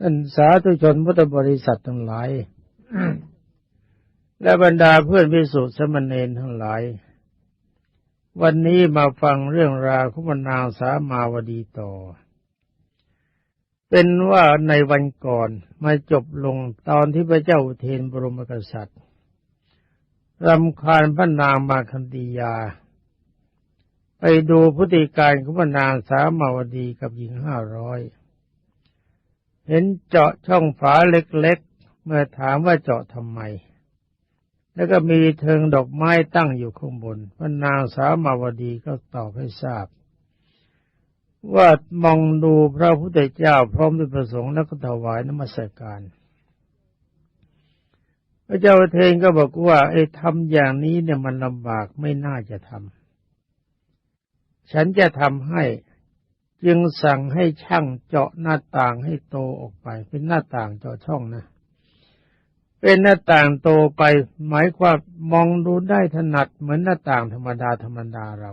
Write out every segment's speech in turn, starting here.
ท่านสาธุชนพุทธบริษัททั้งหลาย และบรรดาเพื่อนพิสุทธิสมณเณรทั้งหลาย วันนี้มาฟังเรื่องราวของนางสามาวดีต่อ เป็นว่าในวันก่อนมาจบลงตอนที่พระเจ้าเทนบรมกษัตริย์รำคาญพระนางมาคันตียา ไปดูพฤติการของพระนางสามาวดีกับหญิงห้าร้อย เห็นเจาะช่องฝาเล็กๆ เมื่อถามว่าเจาะทำไม แล้วก็มีเทิงดอกไม้ตั้งอยู่ข้างบนพระนางสามาวดีก็ตอบให้ทราบ ว่ามองดูพระพุทธเจ้าพร้อมด้วยประสงค์แล้วก็ถวายนมัสการพระเจ้าเทนก็บอกว่าไอ้ทำอย่างนี้เนี่ยมันลำบากไม่น่าจะทำฉันจะทำให้ จึงสั่งให้ช่างเจาะหน้าต่างให้โตออกไป เป็นหน้าต่างเจาะช่องนะ เป็นหน้าต่างโตไป หมายความมองดูได้ถนัดเหมือนหน้าต่างธรรมดาธรรมดาเรา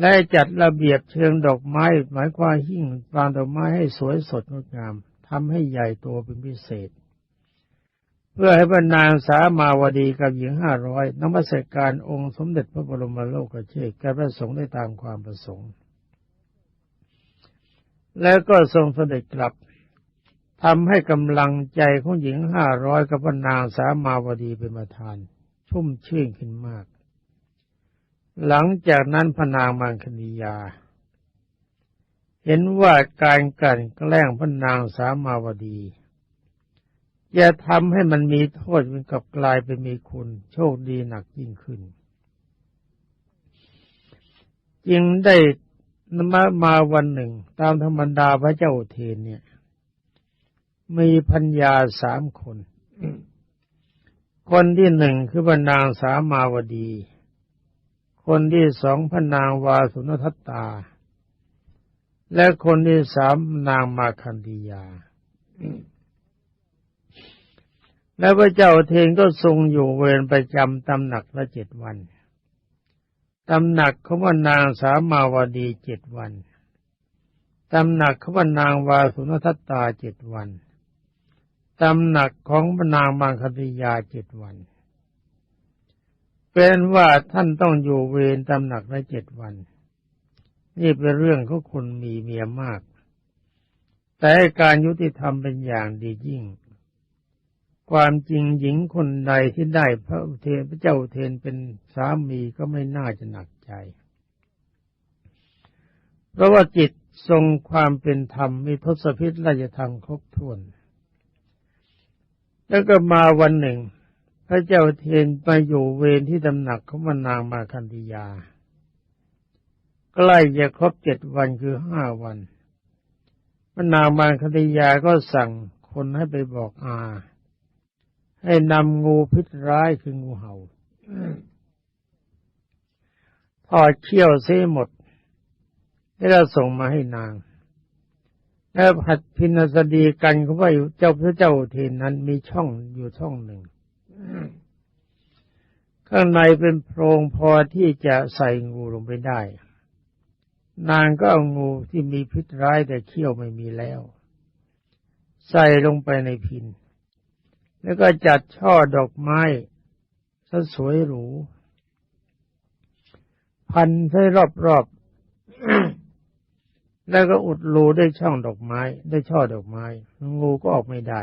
และจัดระเบียบเชิงดอกไม้ หมายความหิ้งวางดอกไม้ให้สวยสดงดงามทำให้ใหญ่โตเป็นพิเศษ เพื่อให้บรรนางสามาวดีกับหญิงห้าร้อยนมัสการองค์สมเด็จพระบรมโลกเชษแก่พระสงฆ์ได้ตามความประสงค์ แล้วก็ทรงเสด็จกลับทำให้กำลังใจของหญิงห้าร้อยกับพนางสามาวดีเป็นประธาน ชุ่มชื่นขึ้นมาก หลังจากนั้นพนางมังคณียา เห็นว่าการกันแกล้งพนางสามาวดีจะทำให้มันมีโทษเป็นกับกลายเป็นมีคุณ โชคดีหนักยิ่งขึ้น จึงได้ นมามาวันหนึ่ง ตามธรรมดาพระเจ้าเทนเนี่ย มีพัญญาสามคน คนที่หนึ่งคือบรรนางสามาวดี คนที่สองพนางวาสุนทัตตา และคนที่สามนางมาคันธียา และพระเจ้าเทนก็ทรงอยู่เวรประจำตำหนักละเจ็ดวัน ตำหนักเขาว่านางสามาวดีเจ็ดวันตำหนักเขาว่านางวาสุนทัตตาเจ็ดวันตำหนักของนางมังคติยาเจ็ดวัน เป็นว่าท่านต้องอยู่เวรตำหนักละเจ็ดวัน นี่เป็นเรื่องของคนมีเมียมาก แต่การยุติธรรมเป็นอย่างดียิ่ง ความจริงหญิงคนใดที่ได้พระเทพระเจ้าเทนเป็นสามีก็ไม่น่าจะหนักใจ เพราะว่าจิตทรงความเป็นธรรมมีทศพิษราชธรรมครบถ้วน แล้วก็มาวันหนึ่ง พระเจ้าเทนไปอยู่เวรที่ตำหนักของมนางมาคันธยา ใกล้จะครบเจ็ดวันคือห้าวันมนางมาคันธยาก็สั่งคนให้ไปบอกอา ให้นำงูพิษร้ายคืองูเห่าทอดเชี่ยวเสียหมดแล้วส่งมาให้นางแล้วผัดพินสดีกันเขาว่าเจ้าพระเจ้าเทนนั้นมีช่องอยู่ช่องหนึ่ง ข้างในเป็นโพรงพอที่จะใส่งูลงไปได้ นางก็เอางูที่มีพิษร้ายแต่เขี้ยวไม่มีแล้ว ใส่ลงไปในพิน แล้วก็จัดช่อดอกไม้ซะสวยหรู พันให้รอบๆ แล้วก็อุดรูได้ช่องดอกไม้ ได้ช่อดอกไม้ งูก็ออกไม่ได้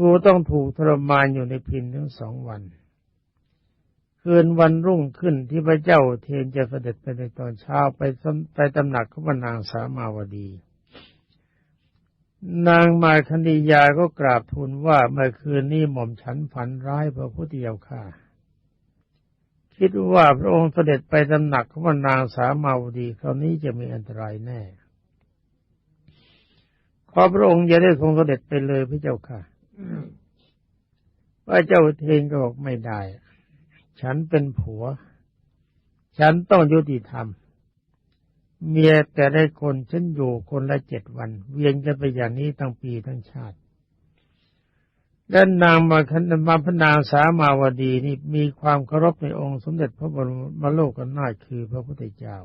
งูต้องถูกทรมานอยู่ในพินทั้งสองวัน คืนวันรุ่งขึ้นที่พระเจ้าเทนจะเสด็จไปในตอนเช้าไปไปตำหนักของนางสามาวดี นางมาคันดียาก็กราบทูลว่าเมื่อคืนนี้หม่อมฉันฝันร้ายพระพุทธเจ้าค่ะ คิดว่าพระองค์เสด็จไปตำหนักของนางสามาวดีคราวนี้จะมีอันตรายแน่ ขอพระองค์อย่าได้ทรงเสด็จไปเลยพระเจ้าค่ะพระเจ้าเทนก็บอกไม่ได้ ฉันเป็นผัว ฉันต้องยุติธรรม เมียแต่ได้คนฉันอยู่คนละเจ็ดวัน เวียนกันไปอย่างนี้ตั้งปีทั้งชาติและนนางมาคันมาพนางสามาวดีนี่มีความเคารพในองค์สมเด็จพระบรมโลกนาคือพระพุทธเจ้า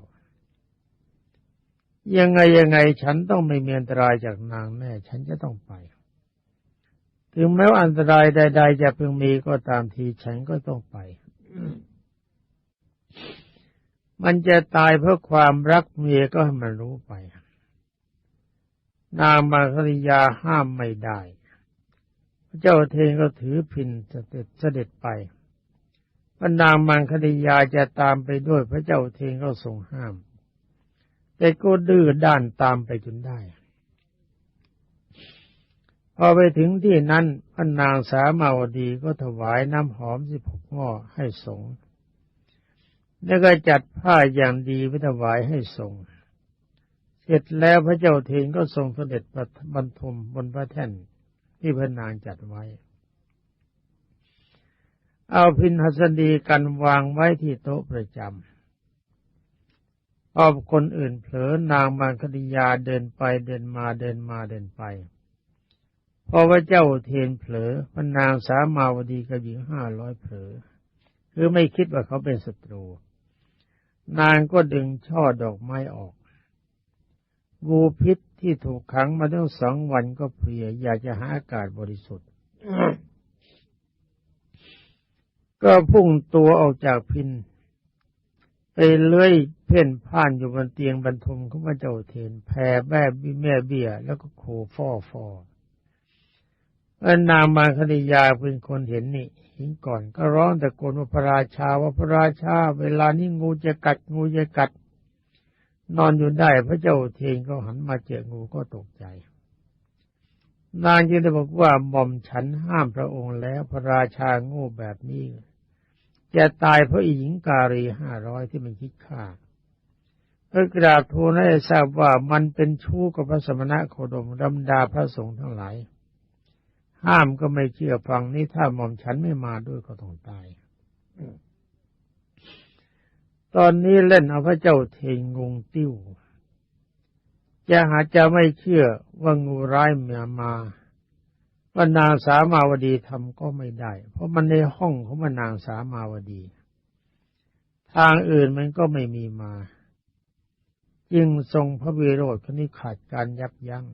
ยังไงยังไงฉันต้องไม่มีอันตรายจากนางแน่ฉันจะต้องไป ถึงแม้ว่าอันตรายใด ๆ จะเพิ่งมีก็ตามทีฉันก็ต้องไป มันจะตายเพราะความรักเมียก็ให้มันรู้ไป นางมาคริยาห้ามไม่ได้ พระเจ้าเทนก็ถือพินเสด็จเสด็จไปพระนางมังคดิยาจะตามไปด้วยพระเจ้าเทนก็ทรงห้าม แต่ก็ดื้อด้านตามไปจนได้ พอไปถึงที่นั้นพระนางสามาวดีก็ถวายน้ำหอมสิบหกหม้อให้สงฆ์ แล้วก็จัดผ้าอย่างดีไปถวายให้สงเสร็จแล้วพระเจ้าเทนก็ทรงเสด็จบรรทมบนพระแท่นที่พระนางจัดไว้ เอาพินหัสดีกันวางไว้ที่โต๊ะประจำพอคนอื่นเผลอนางมังคดิยาเดินไปเดินมาเดินมาเดินไปพอพระเจ้าเทนเผลอพระนางสามาวดีกับหญิงห้าร้อยเผลอคือไม่คิดว่าเขาเป็นศัตรู นางก็ดึงช่อดอกไม้ออกงูพิษที่ถูกขังมาตั้งสองวันก็เพลีย อยากจะหาอากาศบริสุทธิ์ ก็พุ่งตัวออกจากพิน ไปเลื้อยเพ่นพ่านอยู่บนเตียงบรรทมของพระเจ้าเทนแผ่แม่บิแม่เบี้ย แล้วก็โคฟ่อฟอ อนนางมาคณิยาเป็นคนเห็นนี่เห็นก่อนก็ร้องแต่โกนว่าพระราชาว่าพระราชา เวลานี้งูจะกัดงูจะกัด นอนอยู่ได้พระเจ้าเทงก็หันมาเจองูก็ตกใจ นางจึงได้บอกว่าหม่อมฉันห้ามพระองค์แล้วพระราชาโง่แบบนี้จะตายเพราะอีหญิงการีห้าร้อยที่มันคิดฆ่าเพื่อกราบทูลให้ทราบว่ามันเป็นชู้กับพระสมณะโคดมดำดาพระสงฆ์ทั้งหลาย ห้ามก็ไม่เชื่อฟังนี่ถ้าหม่อมฉันไม่มาด้วยก็ต้องตาย ตอนนี้เล่นเอาพระเจ้าเทงงงติ้วจะหาจะไม่เชื่อว่างูร้ายเมียมาว่านางสามาวดีทำก็ไม่ได้ เพราะมันในห้องของมันนางสามาวดี ทางอื่นมันก็ไม่มีมา จึงทรงพระวิโรธคนนี้ขาดการยับยัง้ง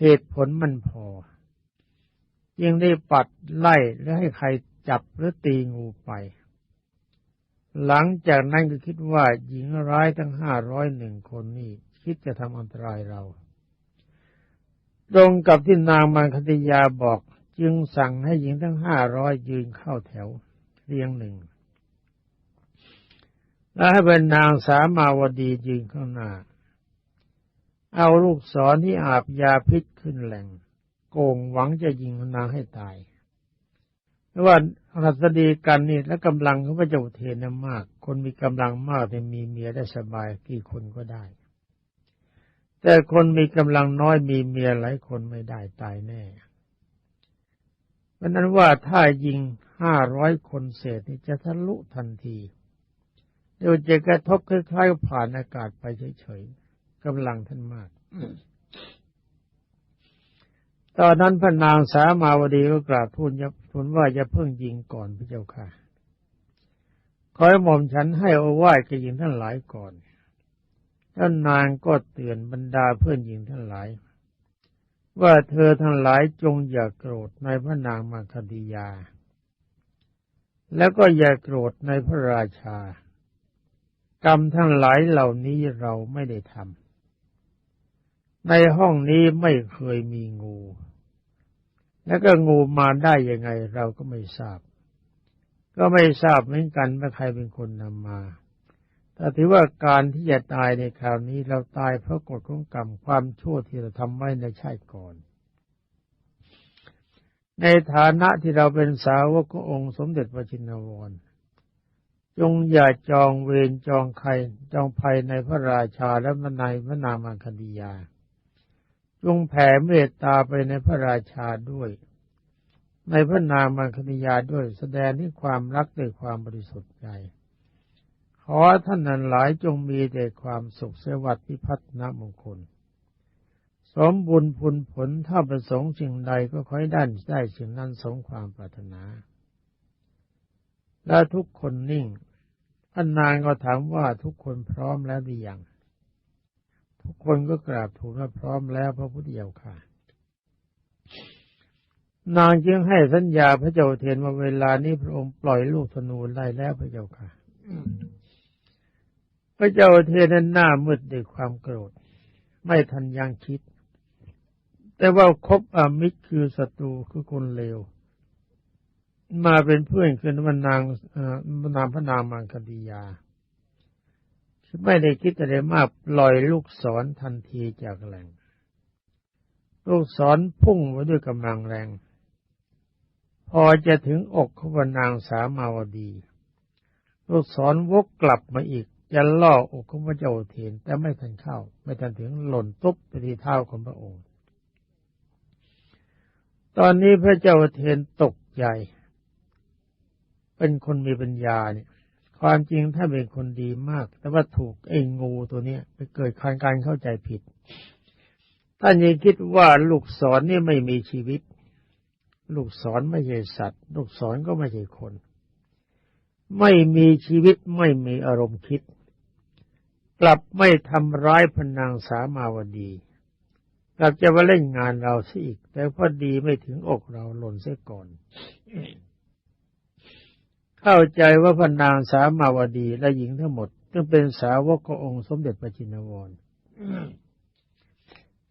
เหตุผลมันพอ ยังได้ปัดไล่และให้ใครจับหรือตีงูไป หลังจากนั้นก็คิดว่าหญิงร้ายทั้งห้าร้อยหนึ่งคนนี้คิดจะทำอันตรายเรา ตรงกับที่นางมังคติยาบอกจึงสั่งให้หญิงทั้งห้าร้อยยืนเข้าแถวเรียงหนึ่ง แล้วให้เป็นนางสามาวดียืนข้างหน้า เอาลูกศรที่อาบยาพิษขึ้นแหล่ง โกงหวังจะยิงนางให้ตายว่ารัสดีกันนี่และกำลังของพระเจ้าเทนมาก คนมีกำลังมากแต่มีเมียได้สบายกี่คนก็ได้ แต่คนมีกำลังน้อยมีเมียหลายคนไม่ได้ตายแน่เพราะนั้นว่าถ้ายิงห้าร้อยคนเศษนี่จะทะลุทันทีเดี๋ยวจะกระทบคล้ายๆผ่านอากาศไปเฉยๆกำลังท่านมาก ตอนนั้นพระนางสามาวดีก็กราบทูลยับทูลว่าจะเพิ่งยิงก่อนพระเจ้าค่ะ ขอให้หม่อมฉันให้อไหว้กับหญิงท่านหลายก่อนท่านนางก็เตือนบรรดาเพื่อนหญิงท่านหลาย ว่าเธอทั้งหลายจงอย่าโกรธในพระนางมาคดียา แล้วก็อย่าโกรธในพระราชา กรรมทั้งหลายเหล่านี้เราไม่ได้ทำในห้องนี้ไม่เคยมีงู แล้วก็งูมาได้ยังไงเราก็ไม่ทราบ ก็ไม่ทราบเหมือนกันว่าใครเป็นคนนำมาแต่ถือว่าการที่จะตายในคราวนี้เราตายเพราะกฎของกรรมความชั่วที่เราทำไว้ในชาติก่อน ในฐานะที่เราเป็นสาวกขององค์สมเด็จพระจินวรจงอย่าจองเวรจองใครจองภัยในพระราชาและมนายพระนามังคดียา จงแผ่เมตตาไปในพระราชาด้วย ในพระนามมังคณิยาด้วยแสดงที่ความรักด้วยความบริสุทธิ์ใจ ขอท่านนั้นหลายจงมีแต่ความสุขเสวัสดิพิพัฒนมงคล สมบุญผลผลถ้าประสงค์สิ่งใดก็ขอให้ด้านได้สิ่งนั้นสมความปรารถนา และทุกคนนิ่งท่านนางก็ถามว่าทุกคนพร้อมแล้วหรือยัง ทุกคนก็กราบทูลว่าพร้อมแล้วพระพุทธเจ้าค่ะ นางจึงให้สัญญาพระเจ้าเทนว่าเวลานี้พระองค์ปล่อยลูกธนูไล่แล้วพระเจ้าค่ะ พระเจ้าเทนนั้นหน้ามืดด้วยความโกรธ ไม่ทันยังคิด แต่ว่าคบอมิตรคือศัตรูคือคนเลวมาเป็นเพื่อนคือนนางนามพระนามังคดียา ไม่ได้คิดอะไรมากปล่อยลูกศรทันทีจากแหล่ง ลูกศรพุ่งมาด้วยกำลังแรง พอจะถึงอกของนางสามาวดี ลูกศรวกกลับมาอีกจะล่ออกของพระเจ้าเทนแต่ไม่ทันเข้า ไม่ทันถึงหล่นตุ๊บไปที่เท้าของพระองค์ ตอนนี้พระเจ้าเทนตกใจ เป็นคนมีปัญญาเนี่ย ความจริงถ้าเป็นคนดีมาก แต่ว่าถูกไอ้งูตัวเนี้ยไปเกิดการการเข้าใจผิด ท่านยังคิดว่าลูกศรนี่ไม่มีชีวิต ลูกศรไม่ใช่สัตว์ ลูกศรก็ไม่ใช่คน ไม่มีชีวิตไม่มีอารมณ์คิด กลับไม่ทำร้ายพนางสามาวดี กลับจะมาเล่นงานเราซะอีก แต่พอดีไม่ถึงอกเราหล่นเสียก่อน เข้าใจว่าพนางสามาวดีและหญิงทั้งหมดต้องเป็นสาวกขององค์สมเด็จพระจินวร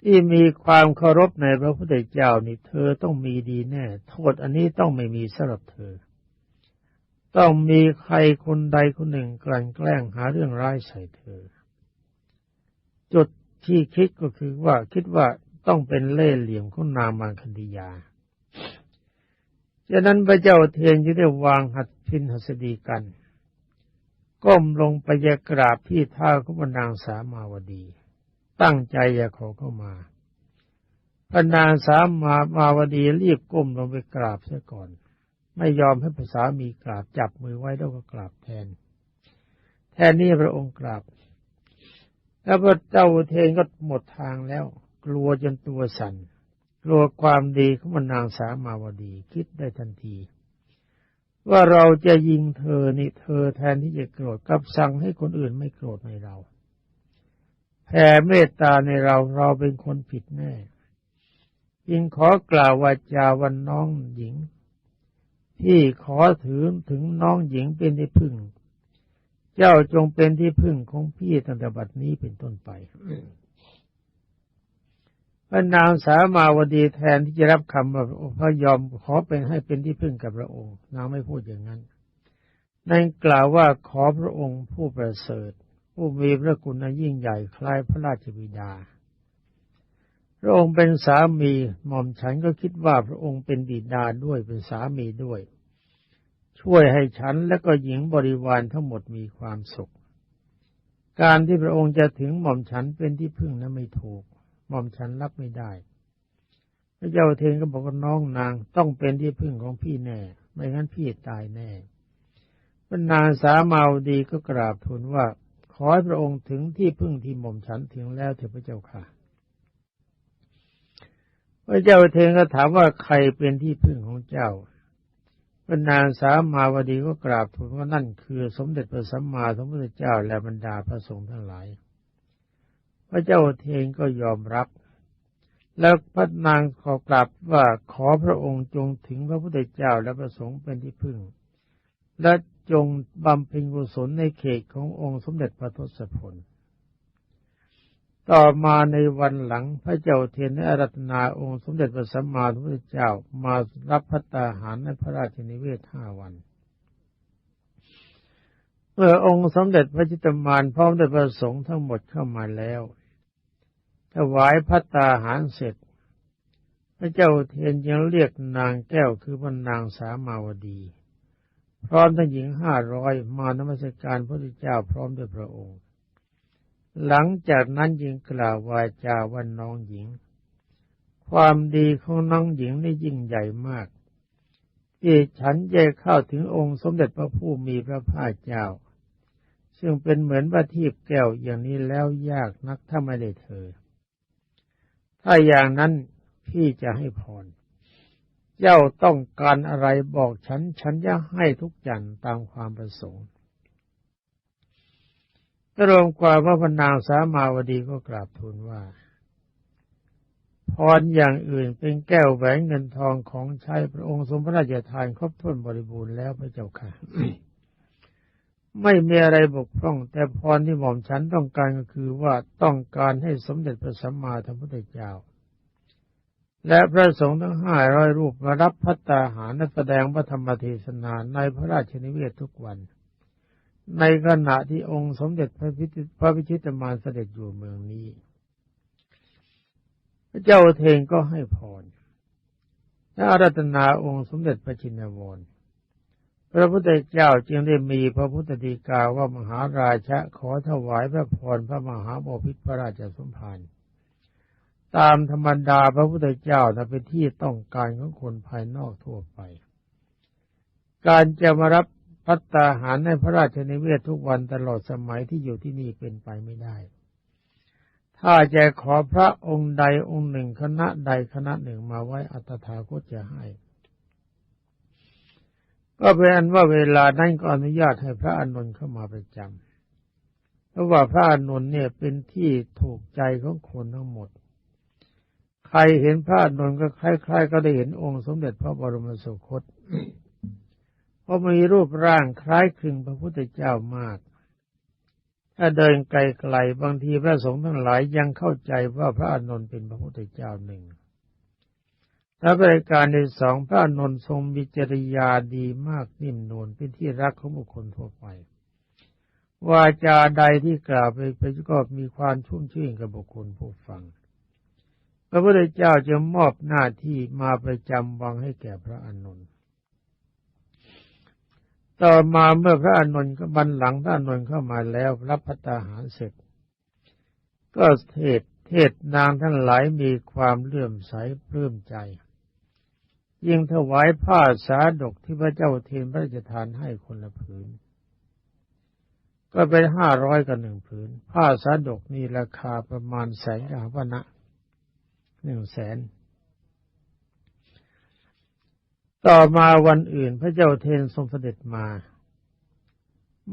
ที่มีความเคารพในพระพุทธเจ้านี่เธอต้องมีดีแน่ โทษอันนี้ต้องไม่มีสำหรับเธอ ต้องมีใครคนใดคนหนึ่งกลั่นแกล้งหาเรื่องร้ายใส่เธอ จุดที่คิดก็คือว่าคิดว่าต้องเป็นเล่ห์เหลี่ยมของนางมังคันธยา จากนั้นพระเจ้าเทียนจึงได้วางหัดพินหัสดีกัน ก้มลงไปยกราบที่เท้าของนางสามาวดี ตั้งใจอยากขอเข้ามาพนางสามามาวดีรีบก้มลงไปกราบเสียก่อน ไม่ยอมให้ภาษามีกราบจับมือไว้แล้วก็กราบแทน แทนนี้พระองค์กราบ แล้วพระเจ้าเทนก็หมดทางแล้ว กลัวจนตัวสัน่น กลัวความดีของมันนางสามาวดีคิดได้ทันที ว่าเราจะยิงเธอนี่เธอแทนที่จะโกรธกับสั่งให้คนอื่นไม่โกรธในเราแผ่เมตตาในเราเราเป็นคนผิดแน่ยิงขอกล่าววาจาวันน้องหญิง ที่ขอถือถึงน้องหญิงเป็นที่พึ่ง เจ้าจงเป็นที่พึ่งของพี่ตั้งแต่บัดนี้เป็นต้นไป พระนางสามาวดีแทนที่จะรับคำว่าพระยอมขอเป็นให้เป็นที่พึ่งกับพระองค์ นางไม่พูดอย่างนั้นนั่นกล่าวว่าขอพระองค์ผู้ประเสริฐ ผู้มีพระคุณยิ่งใหญ่คล้ายพระราชบิดา พระองค์เป็นสามีหม่อมฉันก็คิดว่าพระองค์เป็นบิดาด้วยเป็นสามีด้วย ช่วยให้ฉันและก็หญิงบริวารทั้งหมดมีความสุข การที่พระองค์จะถึงหม่อมฉันเป็นที่พึ่งนั้นไม่ถูก หม่อมฉันรับไม่ได้ พระเจ้าเทนก็บอกว่าน้องนางต้องเป็นที่พึ่งของพี่แน่ ไม่งั้นพี่ตายแน่พระนางสามาดีก็กราบทูลว่าขอให้พระองค์ถึงที่พึ่งที่หม่อมฉันถึงแล้วเถิดพระเจ้าค่ะ พระเจ้าเทนก็ถามว่าใครเป็นที่พึ่งของเจ้าพระนางสามาวดีก็กราบทูลว่านั่นคือ สมเด็จพระสัมมาสัมพุทธเจ้าและบรรดาพระสงฆ์ทั้งหลาย พระเจ้าเทนก็ยอมรับ แล้วพระนางขอกราบว่าขอพระองค์จงถึงพระพุทธเจ้าและพระสงฆ์เป็นที่พึ่ง และจงบำเพ็ญกุศลในเขตขององค์สมเด็จพระทศพลต่อมาในวันหลังพระเจ้าเทียนได้อารัตนาองค์สมเด็จพระสัมมาสัมพุทธเจ้ามารับพัตตาหารในพระราชนิเวศห้าวัน เมื่อองค์สมเด็จพระจิตมานพร้อมด้วยพระสงฆ์ทั้งหมดเข้ามาแล้ว ถวายพัตตาหารเสร็จ พระเจ้าเทียนยังเรียกนางแก้วคือพระนางสามาวดี พร้อมทั้งหญิงห้าร้อยมานมัสการพระพุทธเจ้าพร้อมด้วยพระองค์ หลังจากนั้นยิงกล่าววาจาว่าน้องหญิง ความดีของน้องหญิงนี่ยิ่งใหญ่มากที่ฉันจะเข้าถึงองค์สมเด็จพระผู้มีพระภาคเจ้า ซึ่งเป็นเหมือนประทีปแก้วอย่างนี้แล้วยากนักถ้าไม่ได้เธอ ถ้าอย่างนั้นพี่จะให้พร เจ้าต้องการอะไรบอกฉัน ฉันจะให้ทุกอย่างตามความประสงค์รวมความว่าพระนางสามาวดีก็กราบทูลว่า พรอย่างอื่นเป็นแก้วแหวนเงินทองของใช้พระองค์ทรงพระราชทานครบถ้วนบริบูรณ์แล้วพระเจ้าค่ะ ไม่มีอะไรบกพร่อง แต่พรที่หม่อมฉันต้องการก็คือว่าต้องการให้สมเด็จพระสัมมาสัมพุทธเจ้า และพระสงฆ์ทั้งห้าร้อยรูปมารับพัตตาหารและแสดงพระธรรมเทศนาในพระราชนิเวศทุกวัน ในขณะที่องค์สมเด็จพระพิชิตพระพิชิตมารเสด็จอยู่เมืองนี้ พระเจ้าเทงก็ให้พรและอารัตนาองค์สมเด็จพระชินวร พระพุทธเจ้าจึงได้มีพระพุทธดีกาว่ามหาราชะขอถวายพระพรพระมหาบพิตรพระราชสมภารตามธรรมดาพระพุทธเจ้านะเป็นที่ต้องการของคนภายนอกทั่วไป การจะมารับพัตตาหารในพระราชนิเวศทุกวันตลอดสมัยที่อยู่ที่นี่เป็นไปไม่ได้ ถ้าจะขอพระองค์ใดองค์หนึ่งคณะใดคณะหนึ่งมาไว้อัตถาคตจะให้ ก็เป็นอันว่าเวลานั้นก็อนุญาตให้พระอานนท์เข้ามาประจำเพราะว่าพระอานนท์เนี่ยเป็นที่ถูกใจของคนทั้งหมด ใครเห็นพระอานนท์ก็คล้ายๆ ก็ได้เห็นองค์สมเด็จพระบรมสุคตเพราะมีรูปร่างคล้ายคลึงพระพุทธเจ้ามาก ถ้าเดินไกลๆบางทีพระสงฆ์ทั้งหลายยังเข้าใจว่าพระอานนท์เป็นพระพุทธเจ้าหนึ่ง และบริการในสองพระนนททรงมีจริยาดีมากนิ่มนวลเป็นที่รักของบุคคลทั่วไปวาจาใดที่กล่าวไปไปก็มีความชุ่มชื่นกับบุคคลผู้ฟัง พระพุทธเจ้าจะมอบหน้าที่มาประจำวังให้แก่พระอานนท์ต่อมาเมื่อพระอานนท์ก็บันหลังพระอานนท์เข้ามาแล้วรับพัตตาหารเสร็จ ก็เทศเทศนางทั้งหลายมีความเลื่อมใสปลื้มใจ ยิ่งถวายผ้าสาดกที่พระเจ้าเทนพระราชทานให้คนละผืน ก็เป็นห้าร้อยกับหนึ่งผืน ผ้าสาดกนี่ราคาประมาณแสนกว่านะหนึ่งแสน ต่อมาวันอื่นพระเจ้าเทนทรงเสด็จมา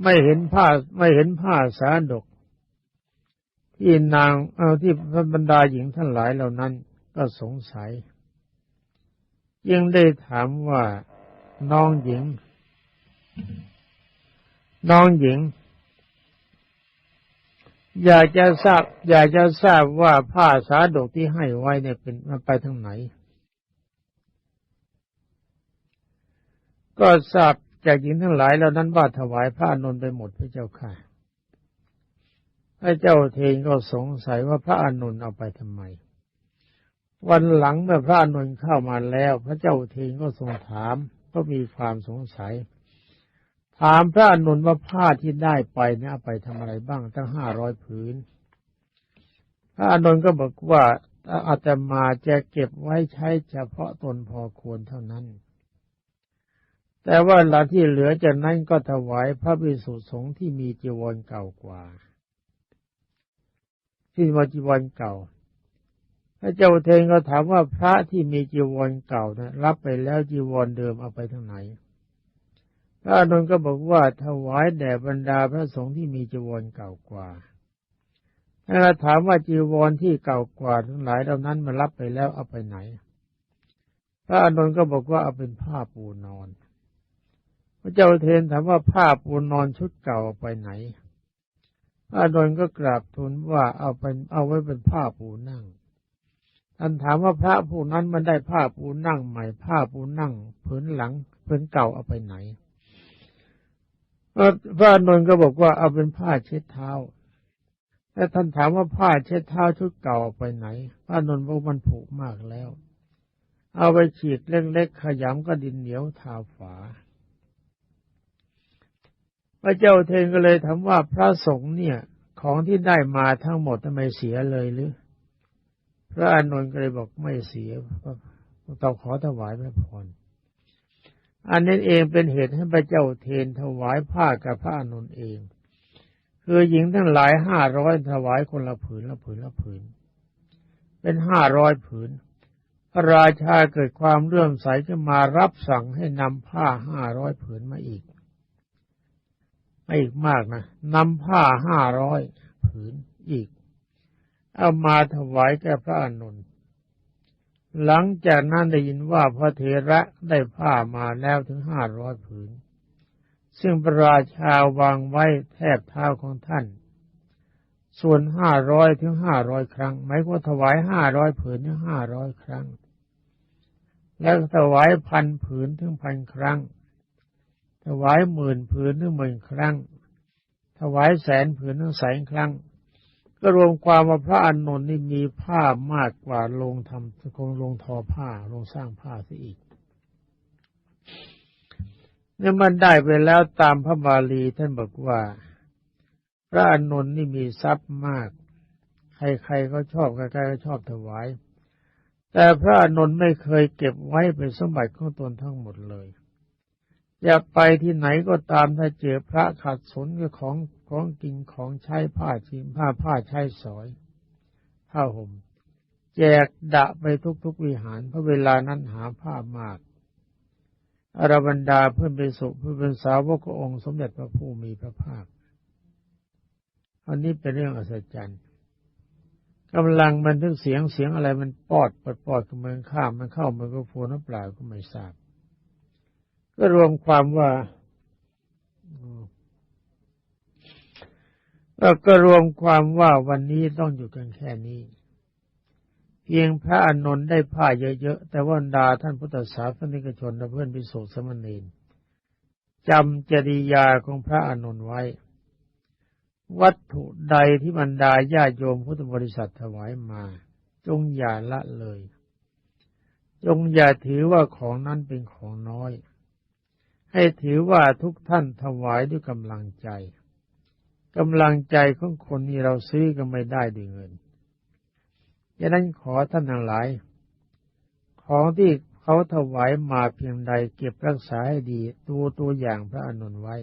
ไม่เห็นผ้าไม่เห็นผ้าสาดก ที่นางเอาที่พระบรรดาหญิงท่านหลายเหล่านั้นก็สงสัย ยังได้ถามว่าน้องหญิง น้องหญิง อยากจะทราบ อยากจะทราบว่าผ้าสาดกที่ให้ไว้เนี่ยเป็นมันไปทางไหน ก็ทราบจากหญิงทั้งหลายเหล่านั้นว่าถวายผ้านนไปหมดพระเจ้าค่ะพระเจ้าเทนก็สงสัยว่าพระอานนท์เอาไปทำไม วันหลังเมื่อพระอานนท์เข้ามาแล้ว พระเจ้าเทนก็ทรงถามก็มีความสงสัย ถามพระอานนท์ว่าผ้าที่ได้ไปเนี่ยเอาไปทำอะไรบ้างตั้งห้าร้อยผืน พระอานนท์ก็บอกว่าอาตมาจะเก็บไว้ใช้เฉพาะตนพอควรเท่านั้น แต่ว่าหลังที่เหลือจากนั้นก็ถวายพระภิกษุสงฆ์ที่มีจีวรเก่ากว่าที่มาจีวรเก่า ระเจ้าเทนก็ถามว่าพระที่มีจีวรเก่านะรับไปแล้วจีวรเดิมเอาไปทางไหน พระอานนท์ก็บอกว่าถวายแด่บรรดาพระสงฆ์ที่มีจีวรเก่ากว่าถ้าถามว่าจีวรที่เก่ากว่าทั้งหลายเหล่านั้นมารับไปแล้วเอาไปไหน พระอนนท์ก็บอกว่าเอาเป็นผ้าปูนอน พระเจ้าเทนถามว่าผ้าปูนอนชุดเก่าเอาไปไหน พระอนนท์ก็กราบทูลว่าเอาเป็นเอาไว้เป็นผ้าปูนั่ง ท่านถามว่าพระผู้นั้นมันได้ผ้าปูนั่งใหม่ผ้าปูนั่งผืนหลังผืนเก่าเอาไปไหนพระอานนท์ก็บอกว่าเอาเป็นผ้าเช็ดเท้าแต่ท่านถามว่าผ้าเช็ดเท้าชุดเก่าไปไหน พระนนท์บอกมันผุมากแล้ว เอาไปฉีดเล็กๆขยำก็ดินเหนียวทาฝา พระเจ้าเทนก็เลยถามว่าพระสงฆ์เนี่ย ของที่ได้มาทั้งหมดทำไมเสียเลยหรือ พระอานนท์ก็เลยบอกไม่เสียต้องขอถวายพระพรอันนี้นเองเป็นเหตุให้พระเจ้าเทนถวายผ้ากับพระอานนท์เอง คือหญิงทั้งหลายห้าร้อยถวายคนละผืนละผืนละผืน เป็นห้าร้อยผืน พระราชาเกิดความเลื่อมใสจะมารับสั่งให้นำผ้าห้าร้อยผืนมาอีกไม่อีกมากนะนำผ้าห้าร้อยผืนอีก เอามาถวายแก่พระอนุนหลังจากนั้นได้ยินว่าพระเถระได้ผ้ามาแล้วถึงห้าร้อยผืน ซึ่งพระราชาวางไว้แทบเท้าของท่าน ส่วนห้าร้อยถึงห้าร้อยครั้งหมายว่าถวายห้าร้อยผืนถึงห้าร้อยครั้ง แล้วถวายพันผืนถึงพันครั้ง ถวายหมื่นผืนถึงหมื่นครั้ง ถวายแสนผืนถึงแสนครั้ง ก็รวมความว่าพระอานนท์นี่มีผ้ามากกว่าลงทำคงลงทอผ้าลงสร้างผ้าซะอีกเนี่ยมันได้ไปแล้วตามพระบาลีท่านบอกว่า พระอานนท์นี่มีทรัพย์มาก ใครๆก็ชอบใครๆก็ชอบถวาย แต่พระอานนท์ไม่เคยเก็บไว้เป็นสมบัติของตนทั้งหมดเลยจะไปที่ไหนก็ตามถ้าเจอพระขัดสนกับของของกินของใช้ผ้าชีมผ้าผ้าใช้สอยผ้าห่มแจกดะไปทุกๆวิหาร เพราะเวลานั้นหาผ้ามาก อรบรรดาเพื่อนเป็นสุเพื่อนเป็นสาวกององค์สมเด็จพระผู้มีพระภาค อันนี้เป็นเรื่องอัศจรรย์กำลังบันทึกเสียงเสียงอะไรมันปอดปอดปอดกับมือข้ามมันเข้ามันก็ฟนน้ำเปล่าก็ไม่ทราบ ก็รวมความว่า ก็รวมความว่าวันนี้ต้องอยู่กันแค่นี้ เพียงพระอานนท์ได้ผ้าเยอะๆ แต่ว่าดาท่านพุทธศาสนิกชนและเพื่อนพิสุทธิสมณีจำจริยาของพระอานนท์ไว้ วัตถุใดที่บรรดาญาโยมพุทธบริษัทถวายมา จงอย่าละเลย จงอย่าถือว่าของนั้นเป็นของน้อย ให้ถือว่าทุกท่านถวายด้วยกำลังใจ กำลังใจของคนนี้เราซื้อก็ไม่ได้ด้วยเงินดังนั้นขอท่านทั้งหลาย ของที่เขาถวายมาเพียงใดเก็บรักษาให้ดีตัวตัวอย่างพระอนุนไว้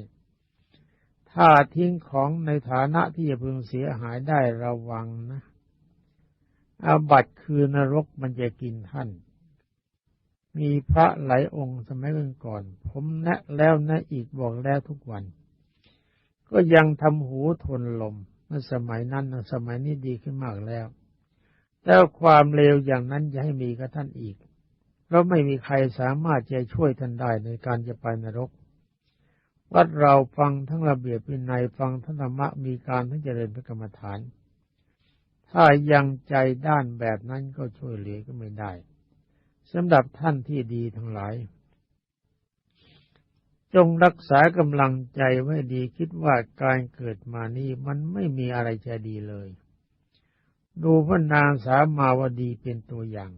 ถ้าทิ้งของในฐานะที่จะพึงเสียหายได้ระวังนะอาบัตคือนรกมันจะกินท่าน มีพระหลายองค์สมัยก่อน ผมแนะแล้วนะอีกบอกแล้วทุกวัน ก็ยังทำหูทนลมเมื่อสมัยนั้นสมัยนี้ดีขึ้นมากแล้วแต่ความเลวอย่างนั้นอย่าให้มีกับท่านอีก เพราะไม่มีใครสามารถจะช่วยท่านได้ในการจะไปนรก วัดเราฟังทั้งระเบียบวินัยฟังทั้งธรรมะมีการทั้งเจริญพระกรรมฐาน ถ้ายังใจด้านแบบนั้นก็ช่วยเหลือก็ไม่ได้สำหรับท่านที่ดีทั้งหลาย จงรักษากำลังใจไว้ดีคิดว่าการเกิดมานี้มันไม่มีอะไรจะดีเลย ดูพระนางสามาวดีเป็นตัวอย่าง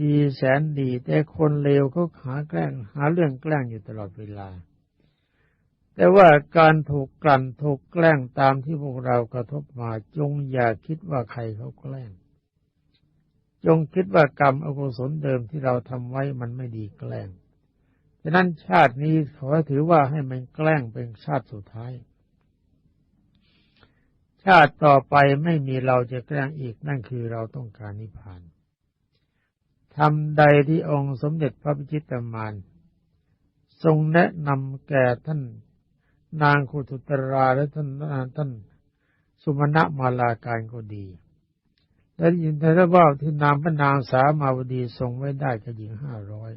ดีแสนดีแต่คนเลวเขาหาแกล้งหาเรื่องแกล้งอยู่ตลอดเวลา แต่ว่าการถูกกลั่นถูกแกล้งตามที่พวกเรากระทบมาจงอย่าคิดว่าใครเขาแกล้ง จงคิดว่ากรรมอกุศลเดิมที่เราทำไว้มันไม่ดีแกล้ง ฉะนั้นชาตินี้ขอถือว่าให้มันแกล้งเป็นชาติสุดท้าย ชาติต่อไปไม่มีเราจะแกล้งอีกนั่นคือเราต้องการนิพพานทำใดที่องค์สมเด็จพระพิชิตมารทรงแนะนำแก่ท่าน นางคุตุตราและท่านท่านสุมาณมาลาการก็ดีและยินแต่ว่าที่นามพระนางสามาวดีทรงไว้ได้กับหญิงห้าร้อย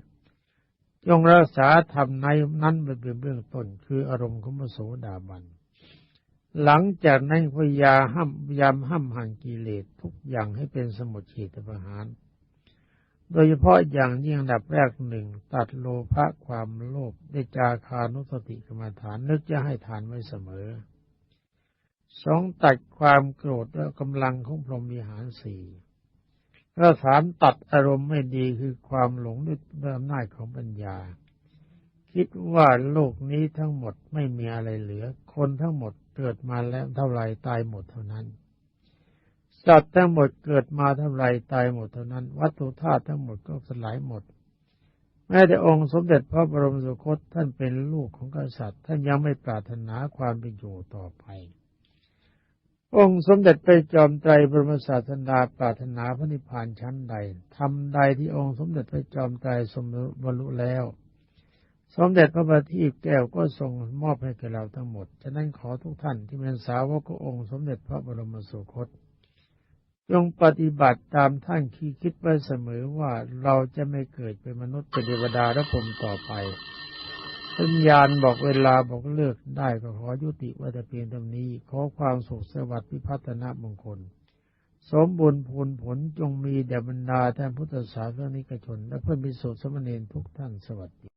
จงรักษาธรรมในนั้นเป็นเบื้องต้นคืออารมณ์ของพระโสดาบัน หลังจากนั้นพยาห้ามยามห้ามหันกิเลสทุกอย่างให้เป็นสมุทเฉตประหาร โดยเฉพาะอย่างยิ่งดับแรกหนึ่งตัดโลภะความโลภได้จาคานุสติกรรมฐานนึกจะให้ทานไว้เสมอสองตัดความโกรธและกำลังของพรหมีหารสี่ และสามตัดอารมณ์ไม่ดีคือความหลงด้วยอำนาจของปัญญา คิดว่าโลกนี้ทั้งหมดไม่มีอะไรเหลือ คนทั้งหมดเกิดมาแล้วเท่าไรตายหมดเท่านั้นสัตว์ทั้งหมดเกิดมาเท่าไรตายหมดเท่านั้น วัตถุธาตุทั้งหมดก็สลายหมด แม้แต่องค์สมเด็จพระบรมสุคตท่านเป็นลูกของกษัตริย์ ท่านยังไม่ปรารถนาความเป็นอยู่ต่อไป องค์สมเด็จไปจอมไตรบรมศาสดาปรารถนาพระนิพพานชั้นใดทำใดที่องค์สมเด็จไปจอมไตรสมบรรลุแล้ว สมเด็จพระบัณฑิตแก้วก็ทรงมอบให้แก่เราทั้งหมด ฉะนั้นขอทุกท่านที่เป็นสาวกขององค์สมเด็จพระบรมสุคตจงปฏิบัติตามท่านที่คิดไว้เสมอว่าเราจะไม่เกิดเป็นมนุษย์เป็นเทวดาและพรหมต่อไป สัญญาณบอกเวลาบอกเลิกได้ก็ขอยุติไว้แต่เพียงเท่านี้ ขอความสุขสวัสดิ์พิพัฒนามงคล สมบูรณ์ผลผลจงมีแด่บรรดาท่านพุทธศาสนิกชน และเพื่อนพิสุทธิสมณีทุกท่านสวัสดี